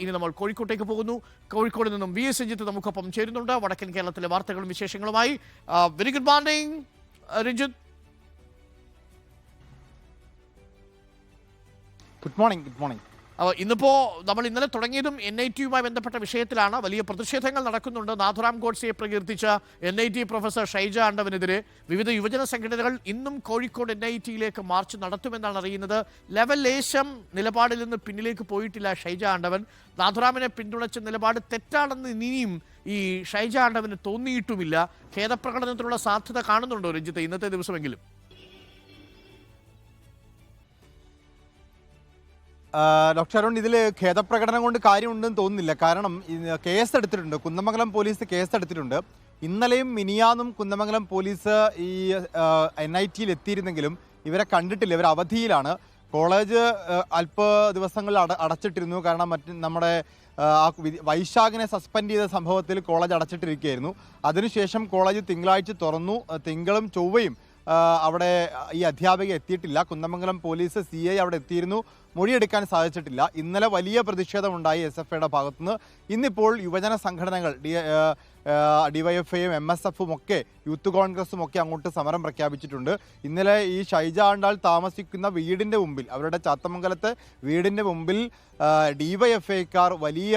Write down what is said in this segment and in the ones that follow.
ഇനി നമ്മൾ കോഴിക്കോട്ടേക്ക് പോകുന്നു. കോഴിക്കോട് നിന്നും വി എസ് രഞ്ജിത്ത് നമുക്കൊപ്പം ചേരുന്നുണ്ട്. വടക്കൻ കേരളത്തിലെ വാർത്തകളും വിശേഷങ്ങളുമായി very good morning Ranjith. Good morning good morning ഇന്നിപ്പോൾ നമ്മൾ ഇന്നലെ തുടങ്ങിയതും എൻ ഐ ടിയുമായി ബന്ധപ്പെട്ട വിഷയത്തിലാണ് വലിയ പ്രതിഷേധങ്ങൾ നടക്കുന്നുണ്ട്. നാഥുറാം ഗോഡ്സിയെ പ്രകീർത്തിച്ച N I T professor Shaija ആണ്ടവനെതിരെ വിവിധ യുവജന സംഘടനകൾ ഇന്നും കോഴിക്കോട് എൻ ഐ ടിയിലേക്ക് മാർച്ച് നടത്തുമെന്നാണ് അറിയുന്നത്. ലെവൽ ലേശം നിലപാടിൽ നിന്ന് പിന്നിലേക്ക് പോയിട്ടില്ല ഷൈജ ആണ്ടവൻ. നാഥുറാമിനെ പിന്തുണച്ച നിലപാട് തെറ്റാണെന്ന് ഇനിയും ഈ ഷൈജ ആണ്ടവന് തോന്നിയിട്ടുമില്ല. ഖേദപ്രകടനത്തിനുള്ള സാധ്യത കാണുന്നുണ്ടോ രഞ്ജിത്ത് ഇന്നത്തെ ദിവസമെങ്കിലും? ഡോക്ടർ അരുൺ ഇതിൽ ഖേദപ്രകടനം കൊണ്ട് കാര്യമുണ്ടെന്ന് തോന്നുന്നില്ല. കാരണം കേസ് എടുത്തിട്ടുണ്ട് കുന്നമംഗലം പോലീസ് കേസ് എടുത്തിട്ടുണ്ട് ഇന്നലെയും മിനിയാന്നും കുന്ദമംഗലം പോലീസ് ഈ എൻ ഐ ടിയിൽ എത്തിയിരുന്നെങ്കിലും ഇവരെ കണ്ടിട്ടില്ല. ഇവർ അവധിയിലാണ്. കോളേജ് അല്പ ദിവസങ്ങളിൽ അട അടച്ചിട്ടിരുന്നു. കാരണം മറ്റ് നമ്മുടെ ആ, വൈശാഖിനെ സസ്പെൻഡ് ചെയ്ത സംഭവത്തിൽ കോളേജ് അടച്ചിട്ടിരിക്കുകയായിരുന്നു. അതിനുശേഷം കോളേജ് തിങ്കളാഴ്ച തുറന്നു. തിങ്കളും ചൊവ്വയും അവിടെ ഈ അധ്യാപിക എത്തിയിട്ടില്ല. കുന്നമംഗലം പോലീസ് സി ഐ അവിടെ എത്തിയിരുന്നു. മൊഴിയെടുക്കാൻ സാധിച്ചിട്ടില്ല. ഇന്നലെ വലിയ പ്രതിഷേധമുണ്ടായി എസ് എഫ് ഐയുടെ ഭാഗത്തുനിന്ന്. ഇന്നിപ്പോൾ യുവജന സംഘടനകൾ ഡി ഡിവൈഎഫ്ഐയും എം എസ് എഫും ഒക്കെ യൂത്ത് കോൺഗ്രസും ഒക്കെ അങ്ങോട്ട് സമരം പ്രഖ്യാപിച്ചിട്ടുണ്ട്. ഇന്നലെ ഈ ഷൈജ ആണ്ടാൾ താമസിക്കുന്ന വീടിന്റെ മുമ്പിൽ അവരുടെ ചാത്തമംഗലത്തെ വീടിന്റെ മുമ്പിൽ ഡിവൈഎഫ്ഐക്കാർ വലിയ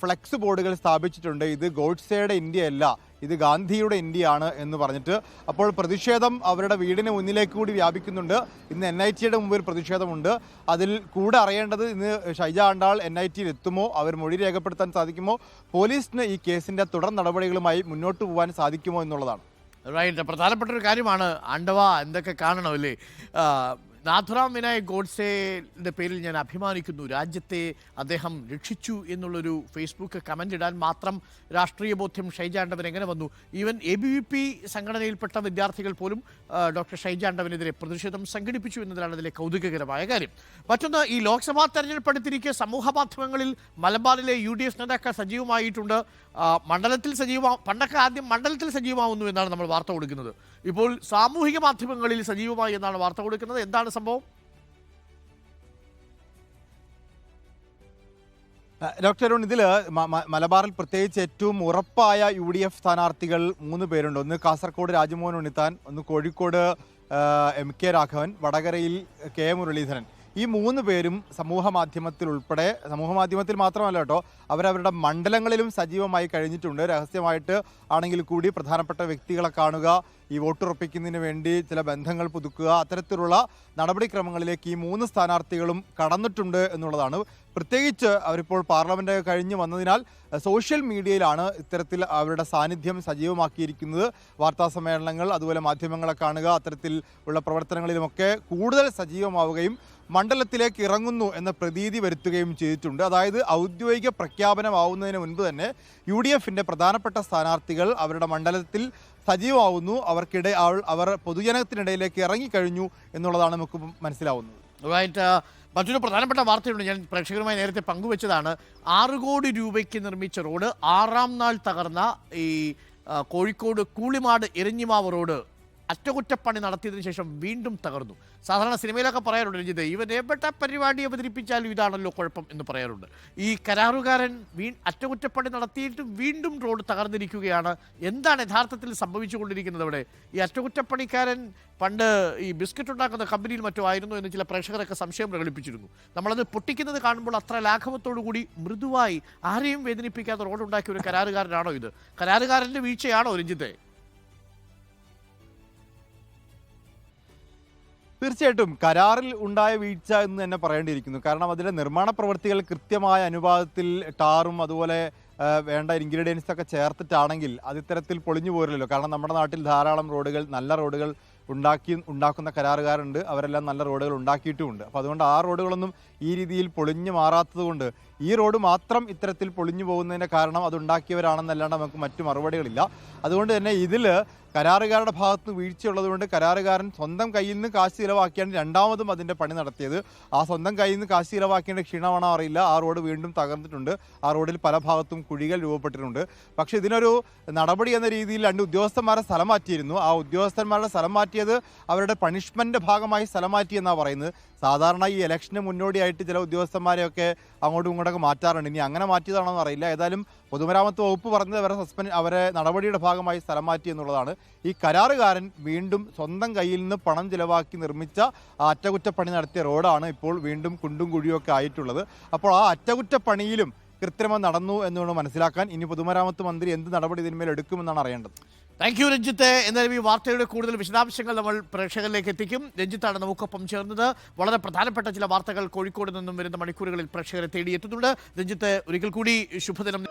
ഫ്ലെക്സ് ബോർഡുകൾ സ്ഥാപിച്ചിട്ടുണ്ട്. ഇത് ഗോഡ്സേയുടെ ഇന്ത്യയല്ല. ഇത് ഗാന്ധിയുടെ ഇന്ത്യയാണ് എന്ന് പറഞ്ഞിട്ട് അപ്പോൾ പ്രതിഷേധം അവരുടെ വീടിന് മുന്നിലേക്ക് കൂടി വ്യാപിക്കുന്നുണ്ട്. ഇന്ന് എൻ ഐ ടിയുടെ മുമ്പിൽ പ്രതിഷേധമുണ്ട്. അതിൽ കൂടെ അറിയേണ്ടത് ഇന്ന് ഷൈജ ആണ്ടാൾ എൻ ഐ ടിയിൽ എത്തുമോ? അവർ മൊഴി രേഖപ്പെടുത്താൻ സാധിക്കുമോ? പോലീസിന് ഈ കേസിന്റെ തുടർ നടപടികളുമായി മുന്നോട്ട് പോകാൻ സാധിക്കുമോ എന്നുള്ളതാണ്. റൈറ്റ് പ്രധാനപ്പെട്ട ഒരു കാര്യമാണ് ആണ്ടവ എന്തൊക്കെ കാണണമല്ലേ നാഥുറാം വിനായക് ഗോഡ്സെയുടെ പേരിൽ ഞാൻ അഭിമാനിക്കുന്നു. രാജ്യത്തെ അദ്ദേഹം രക്ഷിച്ചു എന്നുള്ളൊരു ഫേസ്ബുക്ക് കമന്റ് ഇടാൻ മാത്രം രാഷ്ട്രീയ ബോധ്യം ഷൈജാണ്ടവൻ എങ്ങനെ വന്നു? Even A B V P സംഘടനയിൽപ്പെട്ട വിദ്യാർത്ഥികൾ പോലും ഡോക്ടർ ഷൈജാണ്ടവനെതിരെ പ്രതിഷേധം സംഘടിപ്പിച്ചു എന്നതിലാണ് അതിലെ കൗതുകകരമായ കാര്യം. മറ്റൊന്ന് ഈ ലോക്സഭാ തെരഞ്ഞെടുപ്പെടുത്തിരിക്കെ സമൂഹ മാധ്യമങ്ങളിൽ മലബാറിലെ യു ഡി എഫ് നേതാക്കൾ സജീവമായിട്ടുണ്ട്. മണ്ഡലത്തിൽ സജീവമാ പണ്ടൊക്കെ ആദ്യം മണ്ഡലത്തിൽ സജീവമാവുന്നു എന്നാണ് നമ്മൾ വാർത്ത കൊടുക്കുന്നത്. ഇപ്പോൾ സാമൂഹിക മാധ്യമങ്ങളിൽ സജീവമായി എന്നാണ് വാർത്ത കൊടുക്കുന്നത്. എന്താണ് സംഭവം? ഡോക്ടർ അരുൺ ഇതിൽ മലബാറിൽ പ്രത്യേകിച്ച് ഏറ്റവും ഉറപ്പായ യു ഡി എഫ് സ്ഥാനാർത്ഥികൾ മൂന്ന് പേരുണ്ട്. ഒന്ന് കാസർഗോഡ് രാജ്മോഹൻ ഉണ്ണിത്താൻ ഒന്ന് കോഴിക്കോട് എം കെ രാഘവൻ വടകരയിൽ കെ മുരളീധരൻ. ഈ മൂന്ന് പേരും സമൂഹ മാധ്യമത്തിൽ ഉൾപ്പെടെ സമൂഹ മാധ്യമത്തിൽ മാത്രമല്ല കേട്ടോ അവരവരുടെ മണ്ഡലങ്ങളിലും സജീവമായി കഴിഞ്ഞിട്ടുണ്ട്. രഹസ്യമായിട്ട് ആണെങ്കിൽ കൂടി പ്രധാനപ്പെട്ട വ്യക്തികളെ കാണുക ഈ വോട്ടുറപ്പിക്കുന്നതിന് വേണ്ടി ചില ബന്ധങ്ങൾ പുതുക്കുക അത്തരത്തിലുള്ള നടപടിക്രമങ്ങളിലേക്ക് ഈ മൂന്ന് സ്ഥാനാർത്ഥികളും കടന്നിട്ടുണ്ട് എന്നുള്ളതാണ്. പ്രത്യേകിച്ച് അവരിപ്പോൾ പാർലമെന്റ് കഴിഞ്ഞ് വന്നതിനാൽ സോഷ്യൽ മീഡിയയിലാണ് ഇത്തരത്തിൽ അവരുടെ സാന്നിധ്യം സജീവമാക്കിയിരിക്കുന്നത്. വാർത്താ സമ്മേളനങ്ങൾ അതുപോലെ മാധ്യമങ്ങളെ കാണുക അത്തരത്തിൽ ഉള്ള പ്രവർത്തനങ്ങളിലുമൊക്കെ കൂടുതൽ സജീവമാവുകയും മണ്ഡലത്തിലേക്ക് ഇറങ്ങുന്നു എന്ന പ്രതീതി വരുത്തുകയും ചെയ്തിട്ടുണ്ട്. അതായത് ഔദ്യോഗിക പ്രഖ്യാപനമാവുന്നതിന് മുൻപ് തന്നെ യു ഡി എഫിന്റെ പ്രധാനപ്പെട്ട സ്ഥാനാർത്ഥികൾ അവരുടെ മണ്ഡലത്തിൽ സജീവമാവുന്നു. അവർക്കിടെ അവർ പൊതുജനത്തിനിടയിലേക്ക് ഇറങ്ങിക്കഴിഞ്ഞു എന്നുള്ളതാണ് നമുക്ക് മനസ്സിലാവുന്നത്. റൈറ്റ് മറ്റൊരു പ്രധാനപ്പെട്ട വാർത്തയുണ്ട്. ഞാൻ പ്രേക്ഷകരുമായി നേരത്തെ പങ്കുവച്ചതാണ്. ആറ് കോടി രൂപയ്ക്ക് നിർമ്മിച്ച റോഡ് ആറാം നാൾ തകർന്ന ഈ കോഴിക്കോട് കൂളിമാട് എരഞ്ഞിമാവ് റോഡ്. അറ്റകുറ്റപ്പണി നടത്തിയതിനു ശേഷം വീണ്ടും തകർന്നു. സാധാരണ സിനിമയിലൊക്കെ പറയാറുണ്ട് രഞ്ജിത് ഇവൻ എവിടെ പരിപാടി അവതരിപ്പിച്ചാലും ഇതാണല്ലോ കുഴപ്പം എന്ന് പറയാറുണ്ട്. ഈ കരാറുകാരൻ വീ അറ്റകുറ്റപ്പണി നടത്തിയിട്ട് വീണ്ടും റോഡ് തകർന്നിരിക്കുകയാണ്. എന്താണ് യഥാർത്ഥത്തിൽ സംഭവിച്ചുകൊണ്ടിരിക്കുന്നത് അവിടെ? ഈ അറ്റകുറ്റപ്പണിക്കാരൻ പണ്ട് ഈ ബിസ്ക്കറ്റ് ഉണ്ടാക്കുന്ന കമ്പനിയിൽ മറ്റോ ആയിരുന്നു എന്ന് ചില പ്രേക്ഷകരൊക്കെ സംശയം പ്രകടിപ്പിച്ചിരുന്നു. നമ്മളത് പൊട്ടിക്കുന്നത് കാണുമ്പോൾ അത്ര ലാഘവത്തോടു കൂടി മൃദുവായി ആരെയും വേദനിപ്പിക്കാതെ റോഡ് ഉണ്ടാക്കിയ ഒരു കരാറുകാരനാണോ ഇത്? കരാറുകാരന്റെ വീഴ്ചയാണോ രഞ്ജിത്തെ? തീർച്ചയായിട്ടും കരാറിൽ ഉണ്ടായ വീഴ്ച എന്ന് തന്നെ പറയേണ്ടിയിരിക്കുന്നു. കാരണം അതിലെ നിർമ്മാണ പ്രവൃത്തികൾ കൃത്യമായ അനുപാതത്തിൽ ടാറും അതുപോലെ വേണ്ട ഇൻഗ്രീഡിയൻസ് ഒക്കെ ചേർത്തിട്ടാണെങ്കിൽ അത് ഇത്തരത്തിൽ പൊളിഞ്ഞു പോരില്ലല്ലോ. കാരണം നമ്മുടെ നാട്ടിൽ ധാരാളം റോഡുകൾ നല്ല റോഡുകൾ ഉണ്ടാക്കി ഉണ്ടാക്കുന്ന കരാറുകാരുണ്ട്. അവരെല്ലാം നല്ല റോഡുകൾ ഉണ്ടാക്കിയിട്ടുമുണ്ട്. അപ്പോൾ അതുകൊണ്ട് ആ റോഡുകളൊന്നും ഈ രീതിയിൽ പൊളിഞ്ഞു മാറാത്തതുകൊണ്ട് ഈ റോഡ് മാത്രം ഇത്തരത്തിൽ പൊളിഞ്ഞു പോകുന്നതിന്റെ കാരണം അത് ഉണ്ടാക്കിയവരാണെന്നല്ലാണ്ട് നമുക്ക് മറ്റു മറുപടികളില്ല. അതുകൊണ്ട് തന്നെ ഇതിൽ കരാറുകാരുടെ ഭാഗത്ത് വീഴ്ചയുള്ളതുകൊണ്ട് കരാറുകാരൻ സ്വന്തം കയ്യിൽ നിന്ന് കാശ് ചിലവാക്കിയാണ് രണ്ടാമതും അതിന്റെ പണി നടത്തിയത്. ആ സ്വന്തം കയ്യിൽ നിന്ന് കാശ് ചിലവാക്കേണ്ട ക്ഷീണമാണോ അറിയില്ല. ആ റോഡ് വീണ്ടും തകർന്നിട്ടുണ്ട്. ആ റോഡിൽ പല ഭാഗത്തും കുഴികൾ രൂപപ്പെട്ടിട്ടുണ്ട്. പക്ഷേ ഇതിനൊരു നടപടി എന്ന രീതിയിൽ രണ്ട് ഉദ്യോഗസ്ഥന്മാരെ സ്ഥലം മാറ്റിയിരുന്നു. ആ ഉദ്യോഗസ്ഥന്മാരുടെ സ്ഥലം മാറ്റിയത് അവരുടെ പണിഷ്മെന്റ് ഭാഗമായി സ്ഥലം മാറ്റി എന്നാണ് പറയുന്നത്. സാധാരണ ഈ ഇലക്ഷന് മുന്നോടിയായിട്ട് ചില ഉദ്യോഗസ്ഥന്മാരെയൊക്കെ അങ്ങോട്ടും ഇങ്ങോട്ടൊക്കെ മാറ്റാറുണ്ട്. ഇനി അങ്ങനെ മാറ്റിയതാണോ എന്ന് അറിയില്ല. ഏതായാലും പൊതുമരാമത്ത് വകുപ്പ് പറഞ്ഞത് അവരെ സസ്പെൻഡ് അവരെ നടപടിയുടെ ഭാഗമായി സ്ഥലം മാറ്റി എന്നുള്ളതാണ്. ഈ കരാറുകാരൻ വീണ്ടും സ്വന്തം കയ്യിൽ നിന്ന് പണം ചിലവാക്കി നിർമ്മിച്ച അറ്റകുറ്റപ്പണി നടത്തിയ റോഡാണ് ഇപ്പോൾ വീണ്ടും കുണ്ടും കുഴിയൊക്കെ ആയിട്ടുള്ളത്. അപ്പോൾ ആ അറ്റകുറ്റപ്പണിയിലും കൃത്രിമം നടന്നു എന്നുകൊണ്ട് മനസ്സിലാക്കാൻ. ഇനി പൊതുമരാമത്ത് മന്ത്രി എന്ത് നടപടി ഇതിന്മേൽ എടുക്കുമെന്നാണ് അറിയേണ്ടത്? Thank you Ranjith. എന്നാലും ഈ വാർത്തയുടെ കൂടുതൽ വിശദാംശങ്ങൾ നമ്മൾ പ്രേക്ഷകരിലേക്ക് എത്തിക്കും. രഞ്ജിത്താണ് നമുക്കൊപ്പം ചേർന്നത്. വളരെ പ്രധാനപ്പെട്ട ചില വാർത്തകൾ കോഴിക്കോട് നിന്നും വരുന്ന മണിക്കൂറുകളിൽ പ്രേക്ഷകരെ തേടിയെത്തുന്നുണ്ട്. രഞ്ജിത്ത് ഒരിക്കൽ കൂടി ശുഭദിനം.